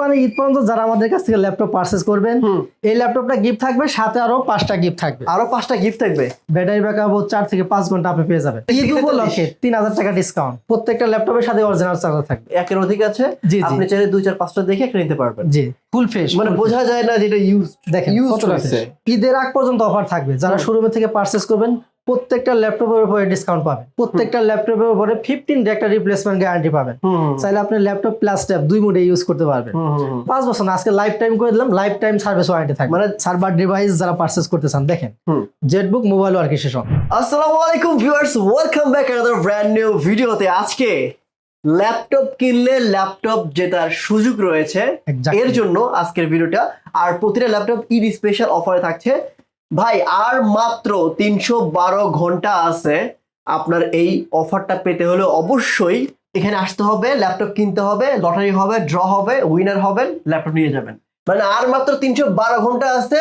কুরবানি ঈদ পর্যন্ত যারা আমাদের কাছ থেকে ল্যাপটপ পারচেস করবেন এই ল্যাপটপটা গিফট থাকবে সাথে আরও পাঁচটা গিফট থাকবে। আরও পাঁচটা গিফট থাকবে? ব্যাটারি ব্যাকআপ চার থেকে পাঁচ ঘণ্টা আপনি পেয়ে যাবেন। ঈদ উপলক্ষে তিন হাজার টাকা ডিসকাউন্ট প্রত্যেকটা ল্যাপটপের সাথে অরিজিনাল চার্জার থাকবে। একের অধিক আছে। আপনি চাইলে দুই চার পাঁচটা দেখে একটা নিতে পারবেন। জি ফুল ফ্রেশ মানে বোঝা যায় না যেটা ইউজ দেখেন ইউজ ঈদের আগ পর্যন্ত অফার থাকবে। যারা। শোরুমে থেকে পারচেস করবেন প্রত্যেকটা ল্যাপটপের উপরে ডিসকাউন্ট পাবেন প্রত্যেকটা ল্যাপটপের উপরে ফিফটিন একটা রিপ্লেসমেন্ট গ্যারান্টি পাবেন চাইলে আপনি ল্যাপটপ প্লাস ট্যাব দুই মোডে ইউজ করতে পারবেন। পাঁচ বছর না আজকে লাইফ টাইম করে দিলাম লাইফ টাইম সার্ভিস ওয়ারেন্টি থাকবে। মানে সার্ভার ডিভাইস যারা পারচেস করতে চান দেখেন। জেটবুক মোবাইল ওয়ার্ক স্টেশন আসসালামু আলাইকুম viewers welcome back another brand new ভিডিওতে আজকে ল্যাপটপ কিনলে ল্যাপটপ জেতার সুযোগ রয়েছে। এর জন্য আজকের ভিডিওটা আর প্রতিটা ল্যাপটপ ঈদ স্পেশাল অফারে থাকছে। ভাই, আর মাত্র তিনশো বারো ঘণ্টা আছে। আপনার এই অফারটা পেতে হলে অবশ্যই এখানে আসতে হবে, ল্যাপটপ কিনতে হবে, লটারি হবে, ড্র হবে, উইনার হবেন ল্যাপটপ নিয়ে যাবেন। মানে আর মাত্র তিনশো বারো ঘণ্টা আছে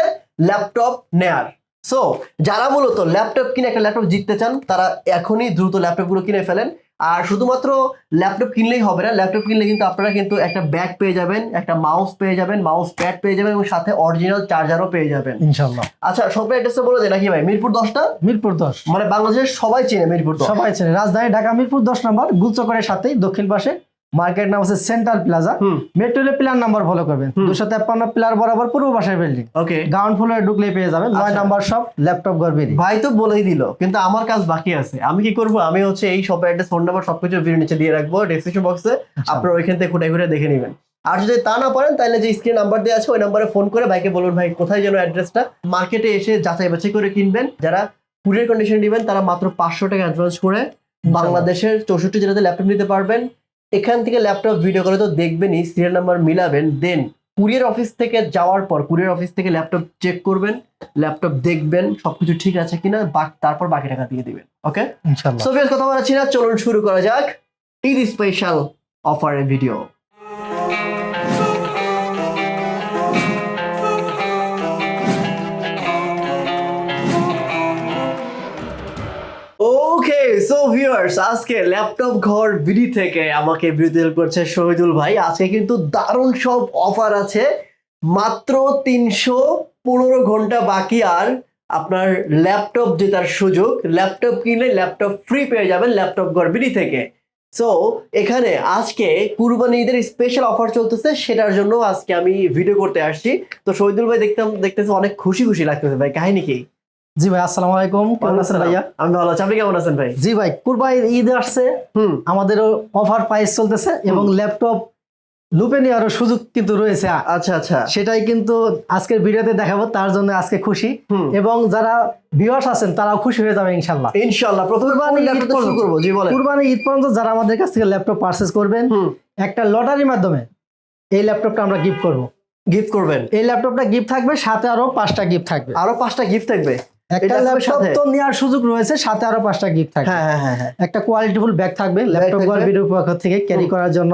ল্যাপটপ নেয়ার। সো যারা মূলত ল্যাপটপ কিনে একটা ল্যাপটপ জিততে চান, তারা এখনই দ্রুত ল্যাপটপগুলো কিনে ফেলেন। আর শুধুমাত্র ল্যাপটপ কিনলেই হবে না ল্যাপটপ কিনলে কিন্তু আপনারা কিন্তু একটা ব্যাগ পেয়ে যাবেন একটা মাউস পেয়ে যাবেন মাউস প্যাড পেয়ে যাবেন এবং সাথে অরিজিনাল চার্জারও পেয়ে যাবেন। ইনশাল্লাহ আচ্ছা সবাই অ্যাড্রেসটা বলে দেয় নাকি ভাই? মিরপুর দশটা? মিরপুর দশ। মানে বাংলাদেশের সবাই চেনে মিরপুর সবাই চেনে। রাজধানী ঢাকা মিরপুর দশ নম্বর গুলচকরের সাথেই দক্ষিণ পাশে মার্কেট নাম আছে সেন্ট্রাল প্লাজা। মেট্রো প্লার নাম্বার ফলো করবেন। দুশো তেপ্পান্ন প্লার বরাবর পূর্ব পাশের বিল্ডিং। ওকে। গ্রাউন্ড ফ্লোরে ঢুকলে পেয়ে যাবেন। নয় আচ্ছা। নাম্বার সব ল্যাপটপ গড়বেরি ভাই তো বলেই দিল কিন্তু আমার কাজ বাকি আছে। আমি কি করব? আমি হচ্ছে এই শপের অ্যাড্রেস ফোন নাম্বার সবকিছু ভিডিও নিচে দিয়ে রাখব ডেসক্রিপশন বক্সে আপনারা ওইখান থেকে খুঁটে খুঁটে দেখে নেবেন। আর যদি তা না পারেন তাহলে যে স্ক্রিন নাম্বার দেওয়া আছে ওই নাম্বারে ফোন করে ভাইকে বলুন ভাই কোথায় যেন অ্যাড্রেসটা মার্কেটে এসে যাচাই বাছাই করে কিনবেন। যারা কুরিয়ার কন্ডিশন নেবেন তারা মাত্র পাঁচশো টাকা অ্যাডভান্স করে বাংলাদেশের চৌষট্টি জেলাতে ল্যাপটপ নিতে পারবেন। এখান থেকে ল্যাপটপ ভিডিও করে তো দেখবেনই সিরিয়াল নাম্বার মিলাবেন দেন কুরিয়ার অফিস থেকে যাওয়ার পর কুরিয়ার অফিস থেকে ল্যাপটপ চেক করবেন ল্যাপটপ দেখবেন সবকিছু ঠিক আছে কিনা বাক- তারপর বাকি টাকা দিয়ে দিবেন ওকে কথা বলাচ্ছি না চলুন শুরু করা যাক ঈদ স্পেশাল অফারের ভিডিও ভিউয়ার্স আজকে ল্যাপটপ ঘর বিডি থেকে আমাকে বিরোধী করছে শহীদুল ভাই। আজকে কিন্তু দারুণ সব অফার আছে। মাত্র তিনশো পনেরো ঘণ্টা বাকি আর আপনার ল্যাপটপ জেতার সুযোগ। ল্যাপটপ কিনলে ল্যাপটপ ফ্রি পেয়ে যাবেন ল্যাপটপ ঘর বিডি থেকে। সো এখানে আজকে কুরবানি ঈদের স্পেশাল অফার চলতেছে, সেটার জন্য আজকে আমি ভিডিও করতে আসছি। তো শহীদুল ভাই দেখতাম, দেখতেছে অনেক খুশি খুশি লাগতেছে ভাই। কাহিনী কি? জি ভাই আসসালামু আলাইকুম। কেমন আছেন ভাইয়া? আমি ভালো আছি। আপনি কেমন আছেন ভাই? জি ভাই কুরবানির ঈদ আসছে। হুম। আমাদেরও অফার প্রাইস চলতেছে এবং ল্যাপটপ লুপে নেওয়ারও সুযোগ কিন্তু রয়েছে। আচ্ছা আচ্ছা। সেটাই কিন্তু আজকের ভিডিওতে দেখাবো তার জন্য আজকে খুশি। এবং যারা ভিউয়ার্স আছেন তারাও খুশি হয়ে যাবে ইনশাল্লাহ। ইনশাল্লাহ প্রথমে ল্যাপটপ। করব? জি বলেন। কুরবানি ঈদ পর্যন্ত যারা আমাদের কাছ থেকে ল্যাপটপ পারচেস করবেন একটা লটারির মাধ্যমে এই ল্যাপটপটা আমরা গিফট করব। গিফট করবেন। এই ল্যাপটপটা গিফট থাকবে সাথে আরও পাঁচটা গিফট থাকবে। আরও পাঁচটা গিফট থাকবে? একটা ল্যাপটপ সাথে? তো নেওয়ার সুযোগ রয়েছে সাথে আরও পাঁচটা গিফট থাকবে। হ্যাঁ হ্যাঁ হ্যাঁ হ্যাঁ। একটা কোয়ালিটিফুল ব্যাগ থাকবে ল্যাপটপ। ভিডিও পক্ষ থেকে ক্যারি করার জন্য।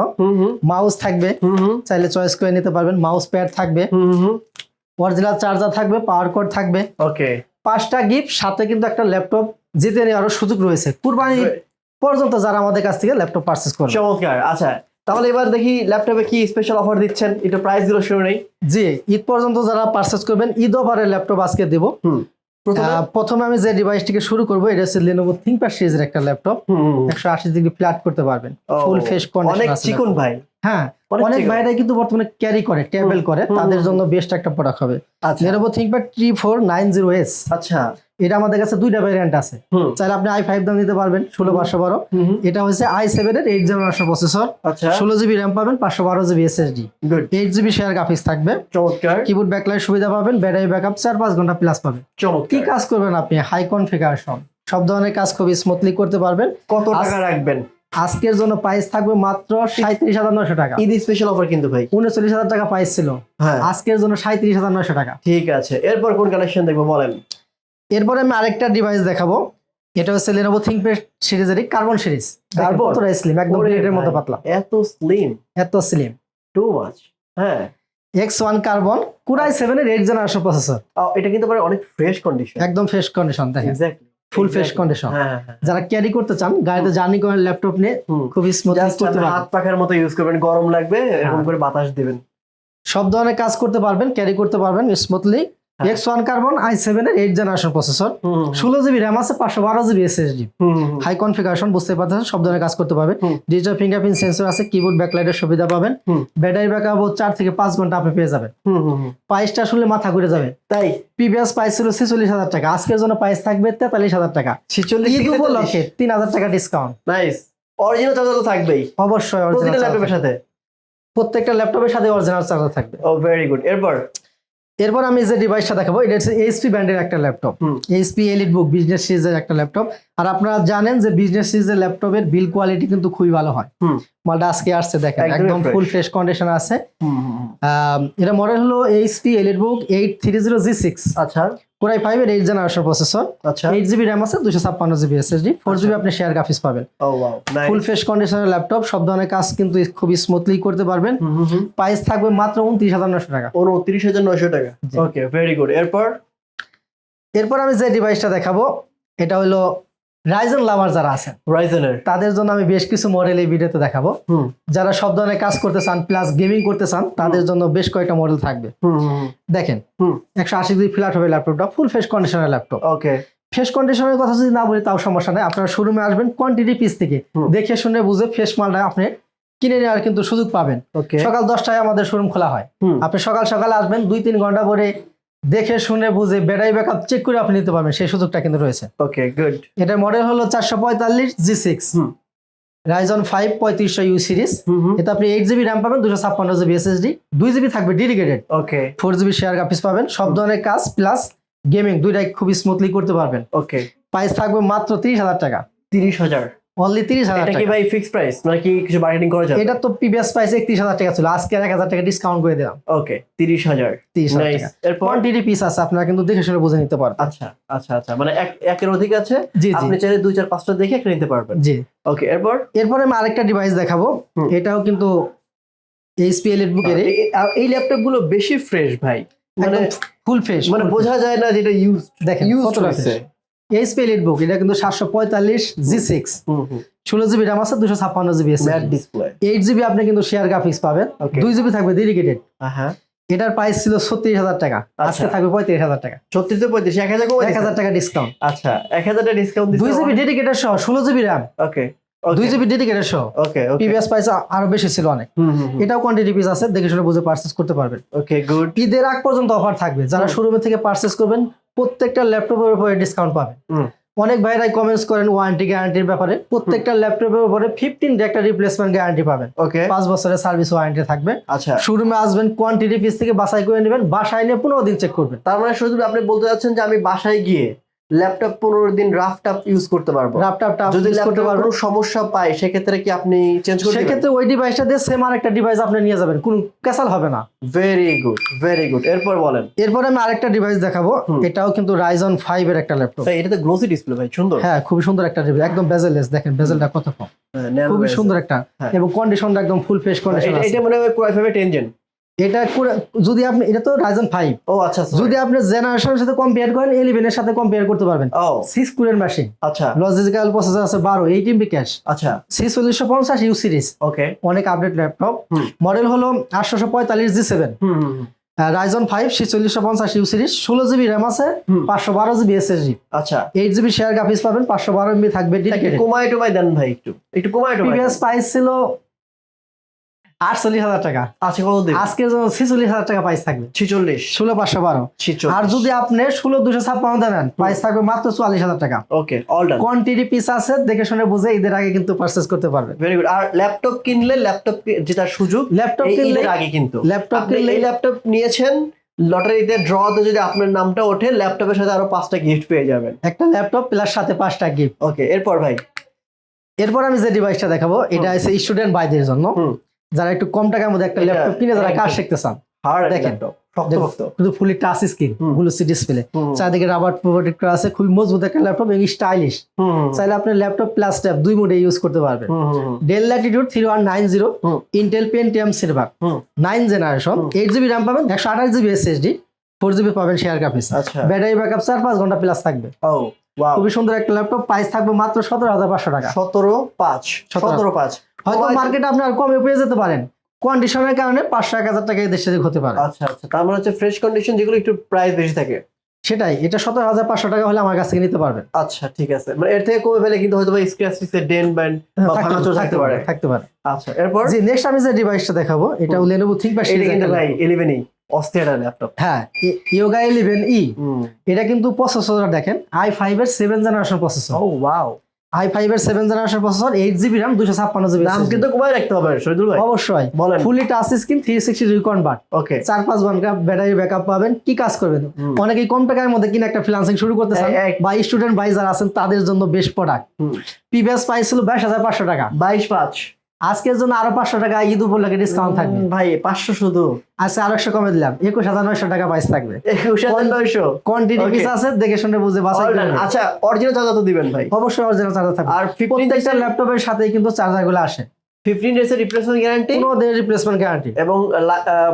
মাউস থাকবে। চাইলে চয়েস করে নিতে পারবেন। মাউস প্যাড থাকবে। অরিজিনাল চার্জার থাকবে পাওয়ার কোড থাকবে। ওকে পাঁচটা গিফট সাথে কিন্তু একটা ল্যাপটপ জিতে নেওয়ারও সুযোগ রয়েছে। কুরবানি পর্যন্ত যারা আমাদের কাছ থেকে ল্যাপটপ পারচেস করবে। চমৎকার আচ্ছা। তাহলে এবার দেখি ল্যাপটপে কি স্পেশাল অফার দিচ্ছেন? একটু প্রাইসগুলো শুনে নেই। জি ঈদ পর্যন্ত যারা পারচেস করবেন ঈদ অফারের ল্যাপটপ আজকে দেবো। হুম। প্রথমে? আমি যে ডিভাইসটিকে শুরু করব এটা হচ্ছে লেনোভো থিঙ্কপ্যাড সিরিজের একটা ল্যাপটপ হুম, হুম, হুম। একশো আশি ডিগ্রি ফ্ল্যাট করতে পারবেন। ফুল ফেস অনেক চিকন ভাই। হ্যাঁ অনেক ভাইরা কিন্তু বর্তমানে ক্যারি করে টেবিল করে। তাদের জন্য বেস্ট একটা প্রোডাক্ট হবে। আচ্ছা। নাইন জিরো এস আচ্ছা। এটা আমাদের কাছে দুইটা ভ্যারিয়েন্ট আছে। চাইলে আপনি আই ফাইভ দাম নিতে পারবেন ষোলো পাঁচশো বারো। এটা হচ্ছে আই সেভেন এর এইট জেনারেশন প্রসেসর ষোলো জিবি র্যাম পাবেন পাঁচশো বারো GB SSD eight GB share graphics থাকবে। চমৎকার। কিবোর্ড ব্যাকলাইট সুবিধা পাবেন ব্যাটারি ব্যাকআপ চার পাঁচ ঘণ্টা প্লাস পাবেন। কি কাজ করবেন আপনি? হাই কনফিগারেশন সব ধরনের কাজ খুবই স্মুথলি করতে পারবেন। কত টাকা রাখবেন? আজকের জন্য প্রাইস থাকবে মাত্র সাঁত্রিশ হাজার নয়শো টাকা। ঈদ স্পেশাল অফার কিন্তু ভাই। উনচল্লিশ হাজার টাকা প্রাইস ছিল। হ্যাঁ। আজকের জন্য সাঁত্রিশ হাজার নয়শো টাকা। ঠিক আছে। এরপর কোন কালেকশন দেখব বলেন? এরপরে আমি আরেকটা ডিভাইস দেখাবো। এটা হচ্ছে লেনোভো থিঙ্কপ্যাড সিরিজেরই কার্বন সিরিজ Carbon? কতটা স্লিম একদম প্লেটের মতো পাতলা। এত স্লিম এত স্লিম টু মাচ হ্যাঁ। X one carbon core i seven এর এইট জেনারেশন প্রসেসর এটা কিন্তু অনেক ফ্রেশ কন্ডিশন একদম ফ্রেশ কন্ডিশন দেখেন। এক্স্যাক্টলি ফুল ফ্রেশ কন্ডিশন যারা ক্যারি করতে চান গাড়িতে জার্নি করেন ল্যাপটপ নিয়ে খুবই স্মুথ করতে হাত পাখার মতো ইউজ করবেন গরম লাগবে এরকম হ্যাঁ। করে বাতাস দিবেন। সব ধরনের কাজ করতে পারবেন ক্যারি করতে পারবেন smoothly. X one carbon I seven এর এইট জেনারেশন প্রসেসর ষোলো জিবি র্যাম আছে পাঁচশো বারো জিবি এসএসডি হাই কনফিগারেশন বুঝতে পারছেন সব ধরনের কাজ করতে পারবে। হুম। ডিজিটাল ফিঙ্গারপ্রিন্ট সেন্সর আছে কিবোর্ড ব্যাকলাইটের সুবিধা পাবেন। ব্যাটারি ব্যাকআপ চার থেকে পাঁচ ঘণ্টা আপনি পেয়ে যাবেন। প্রাইসটা শুনলে মাথা ঘুরে যাবে। তাই? প্রিভিয়াস প্রাইস ছিল ছেচল্লিশ হাজার টাকা। আজকের জন্য প্রাইস থাকবে তেতাল্লিশ হাজার টাকা। ছিচল্লিশ উপলক্ষে তিন হাজার টাকা ডিসকাউন্ট নাইস অরিজিনাল চার্জার তো থাকবেই। অবশ্যই charger ল্যাপটপের সাথে? প্রত্যেকটা ল্যাপটপের সাথে অরিজিনাল চার্জার থাকবে। ও ভেরি গুড এরপর? এরপর আমি যে ডিভাইসটা দেখাবো এটা হচ্ছে এইচপি ব্র্যান্ডের একটা laptop. HP elite book business সিরিজের একটা ল্যাপটপ আর আপনারা জানেন যে বিজনেস সিরিজের ল্যাপটপের বিল কোয়ালিটি কিন্তু খুবই ভালো হয়। মালটা আজকে আসছে দেখেন একদম ফুল ফ্রেশ কন্ডিশন আছে। এটা মডেল হলো HP elite book eight three zero G six আচ্ছা। কোরাই ফাইভ এর এইট জেনারেশন প্রসেসর আচ্ছা। এইট জিবি র্যাম আছে দুশো ছাপ্পান্ন জিবি এসএসডি ফোর জিবি আপনি শেয়ার গ্রাফিক্স পাবেন। ফুল ফেস কন্ডিশনের ল্যাপটপ সব ধরনের কাজ কিন্তু খুব স্মুথলি করতে পারবেন। প্রাইস থাকবে মাত্র উনত্রিশ হাজার নশো টাকা। উনত্রিশ হাজার নয়শো টাকা। ওকে ভেরি গুড এরপর? এরপর আমি যে ডিভাইসটা দেখাবো এটা হলো রাইজন লাভার যারা আছেন রাইজেনের তাদের জন্য আমি বেশ কিছু মডেল এই ভিডিওতে দেখাবো। যারা সব ধরনের কাজ করতে চান প্লাস গেমিং করতে চান তাদের জন্য বেশ কয়েকটা মডেল থাকবে। দেখেন একশো আশি ডিগ্রি ফ্ল্যাট হবে ল্যাপটপটা ফুল ফ্রেশ কন্ডিশনের ল্যাপটপ ওকে ফ্রেশ কন্ডিশনের কথা যদি না বলি তাও সমস্যা নেই। আপনারা শোরুমে আসবেন কোয়ান্টিটি পিস থেকে। দেখে শুনে বুঝে ফ্রেশ মালটা আপনি কিনে নেওয়ার কিন্তু সুযোগ পাবেন। ওকে সকাল দশটায় আমাদের শোরুম খোলা হয়। আপনি সকাল সকাল আসবেন দুই তিন ঘণ্টা পরে দেখে শুনে বুঝে ব্যাটারি ব্যাকআপ চেক করে আপনি নিতে পারবেন সেই সুযোগটা কিন্তু রয়েছে। ওকে গুড এটার মডেল হলো চারশো পঁয়তাল্লিশ জি সিক্স। রাইজন ফাইভ পঁয়ত্রিশশো ইউ সিরিজ হুম আপনি এইট জিবি র্যাম পাবেন দুশো ছাপ্পান্ন জিবি এসএসডি দুই জিবি থাকবে dedicated okay four GB share graphics পাবেন সব ধরনের কাজ প্লাস গেমিং দুইটাই খুবই স্মুথলি করতে পারবেন। ওকে প্রাইস থাকবে মাত্র তিরিশ হাজার টাকা। তিরিশ হাজার। অনলি তিরিশ হাজার টাকা। ভাই ফিক্স প্রাইস নাকি কিছু বার্গেনিং করা যাবে? এটা তো প্রিভিয়াস প্রাইস একত্রিশ হাজার টাকা ছিল আজকে এক হাজার টাকা ডিসকাউন্ট করে দিলাম। ওকে তিরিশ হাজার। তিরিশ টাকা। এরপর? কোয়ান্টিটি পিস আছে আপনারা কিন্তু দেখে শুনে বুঝে নিতে পারবেন। আচ্ছা আচ্ছা আচ্ছা। মানে এক একের অধিক আছে? আপনি চাইলে দুই চার পাঁচটা দেখে একটা নিতে পারবেন। জি। ওকে এরপর? এরপরে আমি আরেকটা ডিভাইস দেখাবো। এটাও কিন্তু এইচপি এলিট বুকের এই- ল্যাপটপগুলো বেশি ফ্রেশ ভাই। মানে ফুল ফ্রেশ মানে বোঝা যায় না যেটা ইউজ দেখেন ইউজ হয়েছে। এইচপি স্পেলিট বুক এটা কিন্তু সাতশো পঁয়তাল্লিশ জি সিক্স ষোলো জিবি র্যাম আছে দুশো ছাপ্পান্ন জিবি ডিসপ্লে এইট জিবি আপনি কিন্তু শেয়ার গ্রাফিক্স পাবেন। দুই জিবি থাকবে ডেডিকেটেড এটার প্রাইস ছিল ছত্রিশ হাজার টাকা। আজকে আচ্ছা। থাকবে পঁয়ত্রিশ হাজার টাকা। ছত্রিশ পঁয়ত্রিশ এক হাজার এক হাজার টাকা ডিসকাউন্ট আচ্ছা এক হাজার টাকা ডিসকাউন্ট দুই জিবি ডেডিকেটেড সহ ষোলো জিবি র্যাম ওকে দুই জিবি ডেডিকেটেড সহ। ওকে প্রিভিয়াস প্রাইস আরও বেশি ছিল অনেক। এটাও কোয়ান্টিটি পিস আছে দেখে শুনে বুঝে পার্চেস করতে পারবেন। ওকে গুড ঈদের আগ পর্যন্ত অফার থাকবে। যারা। শোরুমে থেকে পার্চেস করবেন প্রত্যেকটা ল্যাপটপের উপরে ডিসকাউন্ট পাবেন। অনেক ভাইরাই কমেন্টস করেন ওয়ারেন্টি গ্যারান্টির ব্যাপারে। প্রত্যেকটা ল্যাপটপের উপরে ফিফটিন একটা রিপ্লেসমেন্ট গ্যারান্টি পাবেন। ওকে পাঁচ বছরের সার্ভিস ওয়ারেন্টি থাকবে। আচ্ছা। শোরুমে আসবেন কোয়ান্টিটি পিস থেকে বাছাই করে নেবেন বাসায় নিয়ে পনেরো দিন চেক করবেন। তার মানে শুধু আপনি বলতে যাচ্ছেন যে আমি বাসায় গিয়ে ল্যাপটপ পনেরো দিন রাফ টাপ ইউজ করতে পারব। ল্যাপটপটা যদি ইউজ করতে ল্যাপটপ কোনো সমস্যা পায় সেক্ষেত্রে কি আপনি চেঞ্জ করতে সেক্ষেত্রে ওই ডিভাইসটা দিয়ে সেম আর একটা ডিভাইস আপনি নিয়ে যাবেন। কোনো ক্যাসাল হবে না। ভেরি গুড ভেরি গুড এরপর বলেন। এরপরে আমি আরেকটা ডিভাইস দেখাবো। এটাও কিন্তু রাইজন ফাইভ এর একটা ল্যাপটপ। ভাই এটা তো গ্লোসি ডিসপ্লে ভাই সুন্দর। হ্যাঁ খুবই সুন্দর একটা ডিভাইস একদম বেজেলেস দেখেন বেজেলটা কত কম। হ্যাঁ, খুবই সুন্দর একটা। হ্যাঁ। এবং কন্ডিশনটা একদম ফুল ফ্রেশ কন্ডিশন এটা- মনে হয় কোরাই ফাইভের টেনজেন এটা যদি আপনি এটা তো রাইজন ফাইভ ও আচ্ছা যদি আপনি জেনারেশনের সাথে কম্পেয়ার করেন ইলেভেন এর সাথে কম্পেয়ার করতে পারবেন। ও। সিক্স কুরের মেশিন আচ্ছা। লজিক্যাল প্রসেসর আছে বারো এইট এমবি ক্যাশ আচ্ছা। সি চল্লিশশো পঞ্চাশ ইউ সিরিজ ওকে। অনেক আপডেট ল্যাপটপ মডেল হলো আটশোশো পঁয়তাল্লিশ G seven. Ryzen five C চল্লিশশো পঞ্চাশ ইউ সিরিজ ষোলো জিবি র্যাম আছে পাঁচশো বারো জিবি এসএসডি আচ্ছা। এইট জিবি শেয়ার গ্রাফিক্স পাবেন পাঁচশো বারো এমবি থাকবে কমায় টমায় দেন ভাই একটু। একটু কমায় টমায় প্রাইস ছিল আটচল্লিশ হাজার টাকা। আজকে কত দিন জন্য ছিচল্লিশ হাজার টাকা প্রাইস থাকবে। ছিচল্লিশ। ষোলো পাঁচশো বারো। আর যদি আপনি ষোলো দুশো ছাপ্পান্ন দেন প্রাইস থাকবে মাত্র চুয়াল্লিশ হাজার টাকা। Okay all done quantity piece আছে দেখে শুনে বুঝে ঈদের আগে কিন্তু পারচেস করতে পারবে। ভেরি গুড আর ল্যাপটপ কিনলে ল্যাপটপ জেতার সুযোগ ল্যাপটপ কিনলে আগে কিন্তু। ল্যাপটপ কিনলে এই ল্যাপটপ নিয়েছেন লটারিতে ড্রতে যদি আপনার নামটা ওঠে ল্যাপটপের সাথে আরও পাঁচটা গিফট পেয়ে যাবেন। একটা ল্যাপটপ প্লাস সাথে পাঁচটা গিফট ওকে এরপর ভাই? এরপর আমি যে ডিভাইসটা দেখাবো এটা আছে স্টুডেন্ট ভাইদের জন্য। যারা একটু কম টাকার মধ্যে একটা ল্যাপটপ কিনে যারা কাজ শিখতে চান দেখেন। কিন্তু fully touch screen. Glossy display চারদিকে রাবার প্রোটেক্ট করা আছে খুবই মজবুত একটা ল্যাপটপ এবং স্টাইলিশ চাইলে আপনি ল্যাপটপ প্লাস ট্যাব দুই মোডে ইউজ করতে পারবেন। Dell Latitude three one nine zero. Intel Pentium silver nine generation eight GB RAM পাবেন একশো আঠাশ জিবি এসএসডি ফোর জিবি পাবেন শেয়ার গ্রাফিক্স ব্যাটারি ব্যাকআপ চার পাঁচ ঘণ্টা প্লাস থাকবে। খুবই সুন্দর একটা ল্যাপটপ প্রাইস থাকবে মাত্র সতেরো হাজার পাঁচশো টাকা। সতেরো পাঁচ। সতেরো পাঁচ। হয়তো মার্কেটে আপনি আর কমে পেয়ে যেতে পারেন। কন্ডিশনের কারণে পাঁচশো এক হাজার টাকা সাথে হতে পারে। আচ্ছা আচ্ছা। তার মানে হচ্ছে ফ্রেশ কন্ডিশন যেগুলো একটু প্রাইস বেশি থাকে। সেটাই এটা সতেরো হাজার পাঁচশো টাকা হলে আমার কাছ থেকে নিতে পারবেন। আচ্ছা ঠিক আছে। মানে এর থেকে কমে ফেলে কিন্তু হয়তো স্ক্র্যাচ ডেন ব্যান্ড থাকতে- পারে থাকতে পারে। আচ্ছা এরপর? জি নেক্সট আমি যে ডিভাইসটা দেখাবো এটা থিঙ্কপ্যাড এটা সিরিজ ভাই ইলেভেনই অস্থির ল্যাপটপ হ্যাঁ ইয়োগা ইলেভেন ই এটা কিন্তু প্রসেসর দেখেন আই ফাইভ এর সেভেন জেনারেশন প্রসেসর ও ওয়াও আই ফাইভ এর seven generation processor eight GB RAM দুশো ছাপ্পান্ন জিবি দাম কিন্তু কমাই রাখতে হবে শহীদুল ভাই। অবশ্যই। বলেন। Fully touch screen three sixty recon but okay চার পাঁচ ঘণ্টা ব্যাটারি ব্যাকআপ পাবেন। কি কাজ করবেন। অনেকেই কম টাকার মধ্যে কিনে একটা ফ্রিলান্সিং শুরু করতে চান বা স্টুডেন্ট ভাই যারা আছেন তাদের জন্য বেস্ট প্রোডাক্ট পিবিএস প্রাইস ছিল বাইশ হাজার পাঁচশো টাকা। বাইশ পাঁচ। আজকের জন্য আরও পাঁচশো টাকা ঈদ উপলক্ষে ডিসকাউন্ট থাকবে। ভাই পাঁচশো শুধু। আচ্ছা আরও একশো কমে দিলাম। একুশ হাজার নয়শো টাকা প্রাইস থাকবে। একুশ হাজার নয়শো? কোয়ান্টিটি পিস আছে দেখে শুনে বুঝে বাছাই আচ্ছা অরিজিনাল চার্জার তো দিবেন ভাই। অবশ্যই অরিজিনাল চার্জার থাকবে। আর প্রত্যেকটা ল্যাপটপের সাথে কিন্তু চার্জারগুলো আসে। ফিফটিন ডেজ এর রিপ্লেসমেন্ট গ্যারান্টি কোনো রিপ্লেসমেন্ট গ্যারান্টি এবং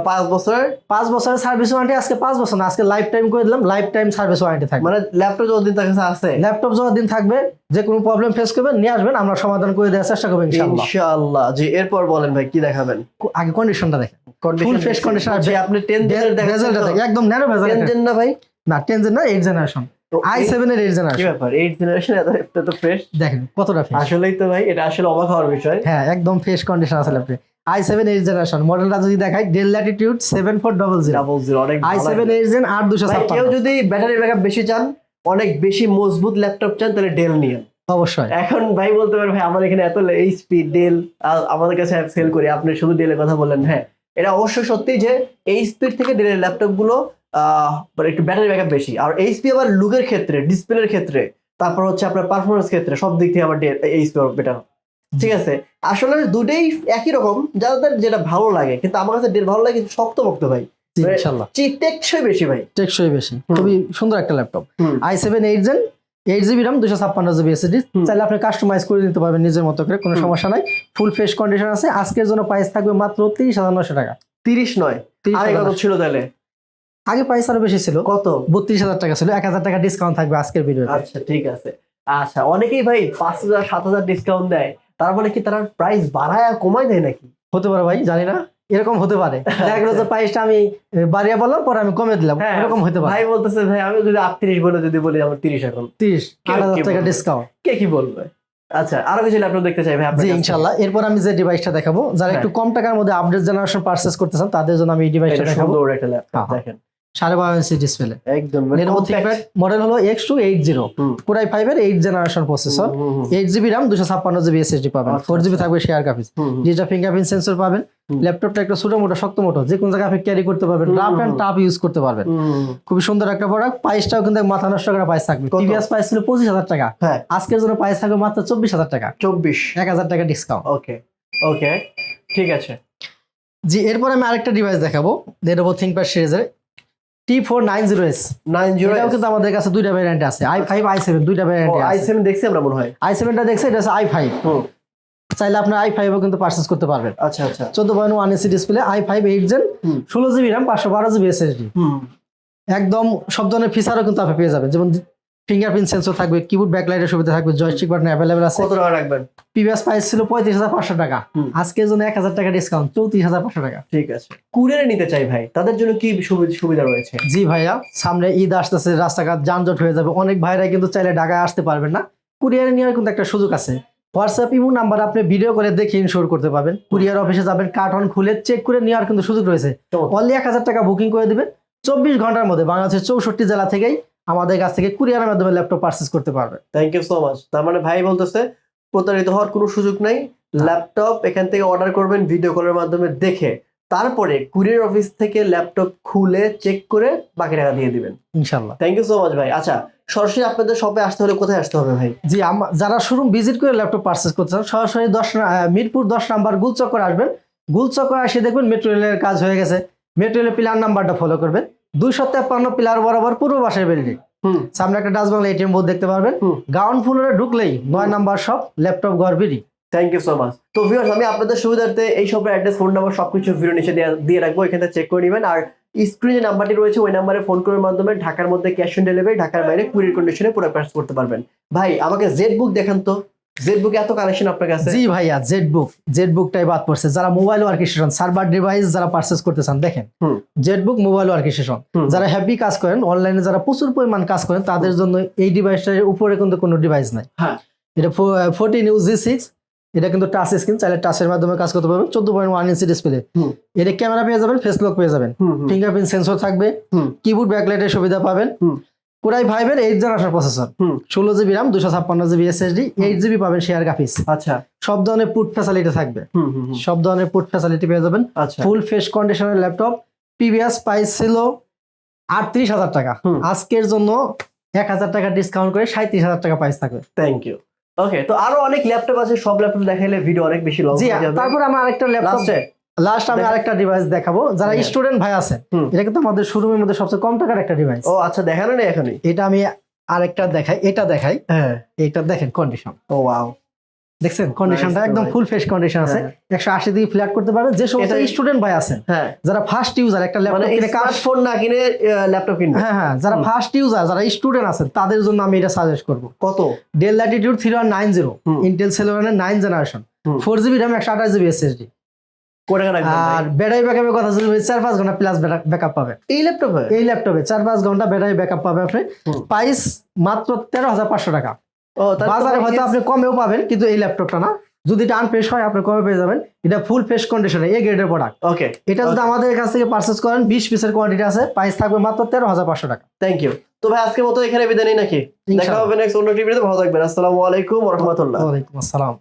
পাঁচ বছরের? পাঁচ বছরের সার্ভিস ওয়ারেন্টি আজকে পাঁচ বছর না আজকে লাইফ টাইম করে দিলাম লাইফ টাইম সার্ভিস ওয়ারেন্টি থাকবে। মানে ল্যাপটপ যতদিন তার কাছে আছে? ল্যাপটপ যতদিন থাকবে যে কোনো প্রবলেম ফেস করবেন নিয়ে আসবেন আমরা সমাধান করে দেওয়ার চেষ্টা করব ইনশাআল্লাহ। ইনশাআল্লাহ। যে এরপর বলেন ভাই কি দেখাবেন? আগে কন্ডিশনটা দেখেন। কন্ডিশন condition আর যে আপনি 10 দিনের দেখেন একদম ন্যানো ভেজাল 10 দিন না ভাই? না টেন না এইট জেনারেশন তো আই এই- সেভেন এর এইট কি ব্যাপার? 8 জেনারেশন এত এত ফ্রেশ দেখেন কতটা ফ্রেশ আসলেই তো ভাই এটা আসলে অবাক হওয়ার বিষয়। হ্যাঁ একদম ফ্রেশ কন্ডিশন আছে আই সেভেন এইট জেনারেশন মডেলটা যদি দেখাই Dell Latitude seven four double zero double zero অনেক আই ভালো সেভেন একটা। এইট জেন আট দুশো ভাই কেউ যদি ব্যাটারি ব্যাকআপ বেশি চান অনেক বেশি মজবুত ল্যাপটপ চান তাহলে ডেল নিয়ে অবশ্যই। এখন ভাই বলতে পারে ভাই আমার এখানে এত এইচপি ডেল আমাদের কাছে সেল করি আপনি শুধু ডেলের কথা বললেন হ্যাঁ। এটা অবশ্যই সত্যি যে এই স্পিড থেকে ডেলের ল্যাপটপ আহ, মানে একটু ব্যাটারি ব্যাকআপ বেশি। আর এইচপি আবার লুকের ক্ষেত্রে ডিসপ্লের ক্ষেত্রে তারপর হচ্ছে আপনার পারফরমেন্স ক্ষেত্রে সব দিক থেকে আমার এইচপি বেটার ঠিক আছে? আসলে দুটোই একই রকম যাদের যেটা ভালো লাগে কিন্তু আমার কাছে ডেল ভালো লাগে শক্ত ভক্ত ভাই। মানে- টেকসই বেশি ভাই। টেকসই বেশি। খুবই সুন্দর একটা laptop I seven eight gen eight GB RAM দুশো ছাপ্পান্ন জিবি এসএসডি। চাইলে আপনি কাস্টমাইজ করে নিতে পারবেন নিজের মতো করে কোনো সমস্যা নাই। ফুল ফ্রেশ কন্ডিশন আছে। আজকের জন্য প্রাইস থাকবে মাত্র তিরিশ হাজার নশো টাকা। তিরিশ নয়। 30 কত ছিল তাহলে। আগে প্রাইস আরও বেশি ছিল। কত? বত্রিশ হাজার টাকা ছিল। এক হাজার টাকা ডিসকাউন্ট থাকবে আজকের ভিডিও আচ্ছা ঠিক আছে। আচ্ছা অনেকেই ভাই পাঁচ হাজার সাত হাজার ডিসকাউন্ট দেয়। তার মানে কি তারা প্রাইস বাড়ায় আর কমায় দেয় নাকি? হতে পারে ভাই জানি না। এরকম হতে পারে। দেখা গেলো যে প্রাইসটা আমি বাড়িয়ে বললাম পরে আমি কমে দিলাম। হ্যাঁ, এরকম হতে পারে। ভাই বলতেছে ভাই আমি যদি আটত্রিশ বলে যদি বলি আমার তিরিশ এখন। তিরিশ আট হাজার টাকা ডিসকাউন্ট কে কি বলবে? আচ্ছা আরও কিছু ল্যাপটপ দেখতে চাই ভাই জি কাছে। ইনশাল্লাহ এরপর আমি যে ডিভাইসটা দেখাবো যারা হ্যাঁ। একটু কম টাকার মধ্যে আপডেট জেনারেশন পারচেস করতে চান তাদের জন্য আমি এই ডিভাইসটা দেখাবো। সুন্দর একটা ল্যাপটপ হ্যাঁ। দেখেন। সাড়ে বারো ইঞ্চি ডিসপ্লে একদম মানে লেনোভো থিংকপ্যাড মডেল হলো X two eight zero hmm. পুরাই ফাইভের eight generation processor eight GB RAM দুশো ছাপ্পান্ন জিবি এসএসডি পাবেন। আচ্ছা, ফোর জিবি আচ্ছা। থাকবে শেয়ার কাপিস। ডিজিটাল ফিঙ্গারপ্রিন্ট সেন্সর পাবেন। ল্যাপটপটা একটা ছোট মোটো শক্ত মোটো যে কোনো জায়গায় আপনি ক্যারি করতে পারবেন। রাফ অ্যান্ড টাফ ইউজ করতে পারবেন। খুবই সুন্দর একটা প্রোডাক্ট প্রাইসটাও কিন্তু মাথা নষ্ট করা প্রাইস থাকবে? প্রিভিয়াস প্রাইস ছিল পঁচিশ হাজার টাকা। হ্যাঁ। আজকের জন্য প্রাইস থাকবে মাত্র চব্বিশ হাজার টাকা। চব্বিশ। এক হাজার টাকা ডিসকাউন্ট ওকে ওকে ঠিক আছে। জি এরপর আমি আরেকটা ডিভাইস দেখাবো। লেনোভো থিংকপ্যাড সিরিজের T four nine zero S nine zero কিন্তু আমাদের কাছে দুইটা ভ্যারিয়েন্ট আছে। আই ফাইভ আই সেভেন দুইটা ভ্যারিয়েন্ট আই সেভেন দেখছি আমরা মনে হয়। আই সেভেনটা দেখছে এটা হচ্ছে আই ফাইভ চাইলে আপনার আই ফাইভও কিন্তু করতে পারবেন। আচ্ছা আচ্ছা। চোদ্দ point one AC display I five eight gen hmm. ষোলো জিবি র্যাম পাঁচশো বারো জিবি এসএসডি হুম। একদম সব ধরনের ফিচারও কিন্তু আপনি পেয়ে যাবেন। যেমন ফিঙ্গারপ্রিন্ট সেন্সর থাকবে কিবোর্ড ব্যাকলাইটের সুবিধা থাকবে জয়স্টিক বাটন অ্যাভেলেবল আছে। কত টাকা রাখবেন? প্রিভিয়াস প্রাইস ছিল পঁয়ত্রিশ হাজার পাঁচশো টাকা। আজকের জন্য এক হাজার টাকা ডিসকাউন্ট চৌত্রিশ হাজার পাঁচশো টাকা। ঠিক আছে। কুরিয়ারে নিতে চাই ভাই তাদের জন্য কি সুবিধা রয়েছে? জি ভাইয়া সামনে ঈদ আসতেছে রাস্তাঘাট যানজট হয়ে যাবে অনেক ভাইরাই কিন্তু চাইলে ঢাকায় আসতে পারবেন না। কুরিয়ারে নেওয়ার কিন্তু একটা সুযোগ আছে। হোয়াটসঅ্যাপ ইমো নাম্বার আপনি ভিডিও করে দেখে ইনশোর করতে পারবেন। কুরিয়ার অফিসে যাবেন কার্টন খুলে চেক করে নেওয়ার কিন্তু সুযোগ রয়েছে। অনলি এক হাজার টাকা বুকিং করে দিবেন। চব্বিশ ঘণ্টার মধ্যে বাংলাদেশের চৌষট্টি জেলা থেকেই আমাদের কাছ থেকে কুরিয়ারের মাধ্যমে ল্যাপটপ পারচেস করতে পারবে। থ্যাংক ইউ সো মাচ তার মানে ভাই বলতেছে প্রতারিত হওয়ার কোনো সুযোগ নাই। ল্যাপটপ এখান থেকে অর্ডার করবেন ভিডিও কলের মাধ্যমে দেখে। তারপরে কুরিয়ার অফিস থেকে ল্যাপটপ খুলে চেক করে বাকি টাকা দিয়ে দিবেন। ইনশাল্লাহ থ্যাংক ইউ সো মাচ ভাই। আচ্ছা সরাসরি আপনাদের শপে আসতে হলে কোথায় আসতে হবে ভাই? জি যারা শোরুম ভিজিট করে ল্যাপটপ পারচেস করতে চান সরাসরি দশ মিরপুর দশ নাম্বার গুলচক্কর আসবেন। গুলচক্কর এসে দেখবেন মেট্রো রেলের কাজ হয়ে গেছে। মেট্রো রেলের পিলার নাম্বারটা ফলো করবেন। দুইশো তেপ্পান্ন পিলার বরাবর পূর্ব পাশের বিল্ডিং সামনে একটা ডাচ বাংলা এটিএম বোর্ড দেখতে পারবেন। গ্রাউন্ড ফ্লোরে ঢুকলেই নয় নাম্বার সব laptop Ghor BD. Thank you so much তো ভিউয়ার্স আমি আপনাদের সুবিধার্থে এই শপের অ্যাড্রেস ফোন নাম্বার সবকিছু ভিডিও নিচে দিয়ে রাখব। এখান চেক করে নেবেন। আর স্ক্রিনে যে নাম্বারটি রয়েছে ওই নাম্বারে ফোন করার মাধ্যমে ঢাকার মধ্যে ক্যাশ অন ডেলিভারি ঢাকার বাইরে কুরিয়ার কন্ডিশনে পুরো পার্স করতে পারবেন। ভাই আমাকে জেড বুক দেখান তো। জেড বুকে এত কালেকশন আপনার কাছে জি ভাইয়া জেড বুক জেড বুকটাই বাদ পড়ছে যারা মোবাইল ওয়ার্কেশন সার্ভার ডিভাইস যারা পারচেস করতে চান দেখেন হুম। Z book mobile ওয়ার্কেশন। যারা হ্যাপি কাজ করেন অনলাইনে যারা প্রচুর পরিমাণ কাজ করেন তাদের জন্য এই ডিভাইসটার উপরে কিন্তু কোনো ডিভাইস নাই হ্যাঁ। এটা ফোরটিন ইউ জি সিক্স এটা কিন্তু টাচ স্ক্রিন চাইলে টাচের মাধ্যমে কাজ করতে পারবেন চোদ্দ পয়েন্ট ওয়ান ইঞ্চি ডিসপ্লে। এটা ক্যামেরা পেয়ে যাবেন ফেস লক পেয়ে যাবেন। ফিঙ্গারপ্রিন্ট সেন্সর থাকবে কিবোর্ড ব্যাকলাইটের সুবিধা পাবেন। কোরাই ফাইভের এইট জেনারেশন প্রসেসর। ষোলো জিবি রাম দুশো ছাপ্পান্ন জিবি এসএসডি এইট জিবি পাবেন শেয়ার গ্রাফিক্স আচ্ছা। সব ধরনের পুট ফ্যাসিলিটি থাকবে। সব ধরনের পুট ফ্যাসিলিটি পেয়ে যাবেন। আচ্ছা। ফুল ফেস কন্ডিশনের ল্যাপটপ পিভিএস প্রাইস ছিল আটত্রিশ হাজার টাকা। আজকের জন্য এক হাজার টাকা ডিসকাউন্ট করে সাঁত্রিশ হাজার টাকা প্রাইস থাকবে। থ্যাংক ইউ ওকে তো আরও অনেক ল্যাপটপ আছে সব ল্যাপটপ দেখাইলে ভিডিও অনেক বেশি লং হয়ে যাবে। তারপর আমার আরেকটা ল্যাপটপ লাস্টে আমি আরেকটা ডিভাইস দেখাবো। যারা স্টুডেন্ট ভাই আছে এটা কিন্তু আমাদের শোরুমের মধ্যে সবচেয়ে কম টাকার একটা ডিভাইস ও আচ্ছা দেখানো নেই এখনই? এটা আমি আরেকটা দেখাই এটা দেখাই। হ্যাঁ। এটা দেখেন কন্ডিশন ও ওয়াও দেখছেন? কন্ডিশনটা একদম ফুল ফেস কন্ডিশন আছে। হ্যাঁ। একশো আশি দিকে ফ্ল্যাট করতে পারবেন। যে সমস্ত স্টুডেন্ট ভাই আছেন হ্যাঁ। যারা ফার্স্ট ইউজার একটা মানে ল্যাপটপ কিনে কাজ স্মার্টফোন না কিনে ল্যাপটপ কিনবে? হ্যাঁ হ্যাঁ যারা ফার্স্ট ইউজার যারা স্টুডেন্ট আছেন তাদের জন্য আমি এটা সাজেস্ট করব। কত? Dell Latitude three one nine zero. Intel সেলোনের nine generation four GB RAM একশো আঠাশ জিবি এসএসডি আর ব্যাটারি ব্যাকআপের কথা যদি চার পাঁচ ঘণ্টা প্লাস ব্যাকআপ পাবে। এই ল্যাপটপ এই ল্যাপটপে চার পাঁচ ঘণ্টা ব্যাটারি ব্যাকআপ পাবে আপনি। প্রাইস মাত্র তেরো হাজার পাঁচশো টাকা। বাজারে হয়তো আপনি কমেও পাবেন কিন্তু এই ল্যাপটপটা না। যদি এটা আনফ্রেশ হয় আপনি কমে পেয়ে যাবেন। এটা ফুল ফ্রেশ কন্ডিশনে এ গ্রেডের প্রোডাক্ট ওকে এটা যদি আমাদের কাছ থেকে পারচেস করেন বিশ পিসের কোয়ান্টিটি আছে প্রাইস থাকবে মাত্র তেরো হাজার পাঁচশো টাকা। থ্যাংক ইউ তো ভাই আজকের মতো এখানে বিদায় নেই নাকি? দেখা হবে নেক্সট অন্য টিভিতে ভালো থাকবেন। আসসালামু আলাইকুম রহমতুল্লাহ। ওয়ালাইকুম আসসালাম।